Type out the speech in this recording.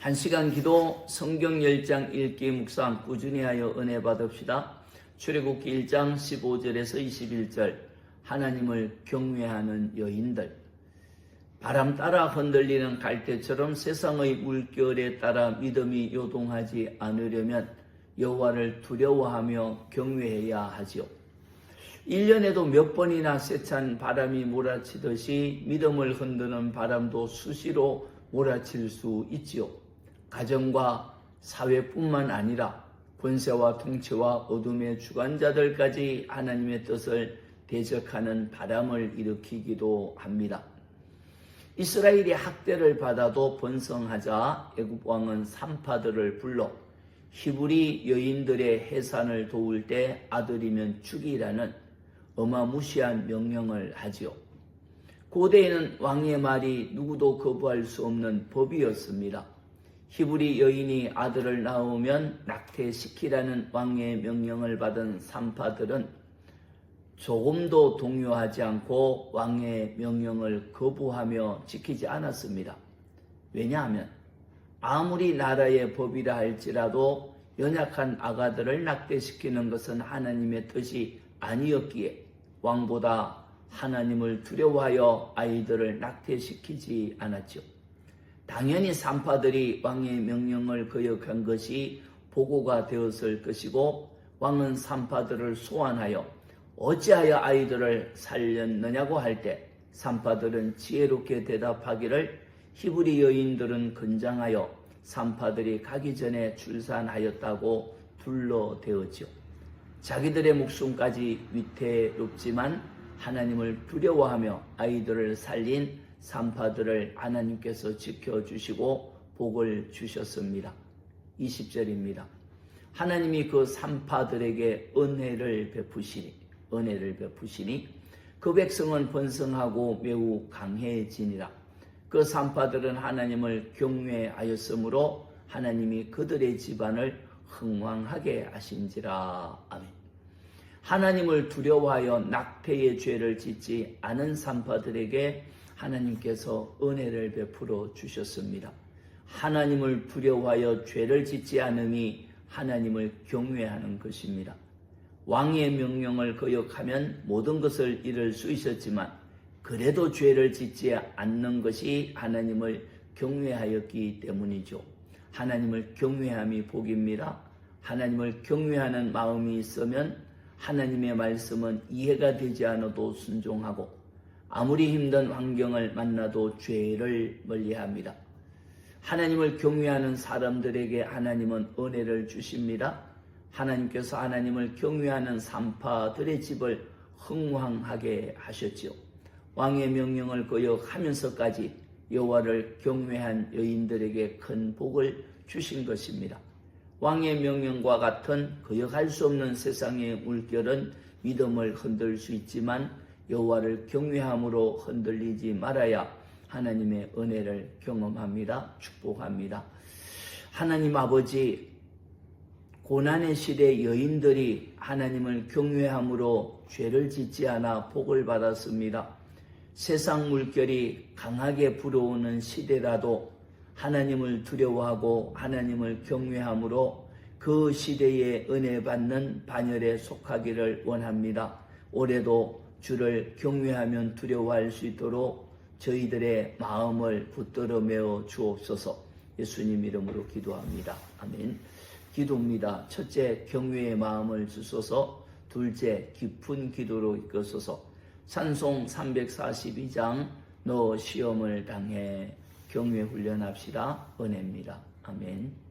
한 시간 기도 성경 10장 읽기 묵상 꾸준히 하여 은혜 받읍시다. 출애굽기 1장 15절에서 21절 하나님을 경외하는 여인들 바람 따라 흔들리는 갈대처럼 세상의 물결에 따라 믿음이 요동하지 않으려면 여호와를 두려워하며 경외해야 하지요. 1년에도 몇 번이나 세찬 바람이 몰아치듯이 믿음을 흔드는 바람도 수시로 몰아칠 수 있지요. 가정과 사회뿐만 아니라 권세와 통치와 어둠의 주관자들까지 하나님의 뜻을 대적하는 바람을 일으키기도 합니다. 이스라엘이 학대를 받아도 번성하자 애굽 왕은 산파들을 불러 히브리 여인들의 해산을 도울 때 아들이면 죽이라는 어마무시한 명령을 하지요. 고대에는 왕의 말이 누구도 거부할 수 없는 법이었습니다. 히브리 여인이 아들을 낳으면 낙태시키라는 왕의 명령을 받은 산파들은 조금도 동요하지 않고 왕의 명령을 거부하며 지키지 않았습니다. 왜냐하면 아무리 나라의 법이라 할지라도 연약한 아가들을 낙태시키는 것은 하나님의 뜻이 아니었기에 왕보다 하나님을 두려워하여 아이들을 낙태시키지 않았죠. 당연히 산파들이 왕의 명령을 거역한 것이 보고가 되었을 것이고 왕은 산파들을 소환하여 어찌하여 아이들을 살렸느냐고 할 때 산파들은 지혜롭게 대답하기를 히브리 여인들은 건장하여 산파들이 가기 전에 출산하였다고 둘러대었지요. 자기들의 목숨까지 위태롭지만 하나님을 두려워하며 아이들을 살린 산파들을 하나님께서 지켜주시고 복을 주셨습니다. 20절입니다. 하나님이 그 산파들에게 은혜를 베푸시니 은혜를 베푸시니 그 백성은 번성하고 매우 강해지니라. 그 산파들은 하나님을 경외하였으므로 하나님이 그들의 집안을 흥왕하게 하신지라. 아멘. 하나님을 두려워하여 낙태의 죄를 짓지 않은 산파들에게 하나님께서 은혜를 베풀어 주셨습니다. 하나님을 두려워하여 죄를 짓지 않음이 하나님을 경외하는 것입니다. 왕의 명령을 거역하면 모든 것을 잃을 수 있었지만 그래도 죄를 짓지 않는 것이 하나님을 경외하였기 때문이죠. 하나님을 경외함이 복입니다. 하나님을 경외하는 마음이 있으면 하나님의 말씀은 이해가 되지 않아도 순종하고 아무리 힘든 환경을 만나도 죄를 멀리합니다. 하나님을 경외하는 사람들에게 하나님은 은혜를 주십니다. 하나님께서 하나님을 경외하는 산파들의 집을 흥왕하게 하셨지요. 왕의 명령을 거역하면서까지 여호와를 경외한 여인들에게 큰 복을 주신 것입니다. 왕의 명령과 같은 거역할 수 없는 세상의 물결은 믿음을 흔들 수 있지만 여호와를 경외함으로 흔들리지 말아야 하나님의 은혜를 경험합니다. 축복합니다. 하나님 아버지 고난의 시대 여인들이 하나님을 경외함으로 죄를 짓지 않아 복을 받았습니다. 세상 물결이 강하게 불어오는 시대라도 하나님을 두려워하고 하나님을 경외함으로 그 시대에 은혜 받는 반열에 속하기를 원합니다. 올해도 주를 경외하면 두려워할 수 있도록 저희들의 마음을 붙들어 메어 주옵소서 예수님 이름으로 기도합니다. 아멘. 기도입니다. 첫째, 경외의 마음을 주소서. 둘째, 깊은 기도로 이끌소서. 찬송 342장, 너 시험을 당해 경외 훈련합시다. 은혜입니다. 아멘.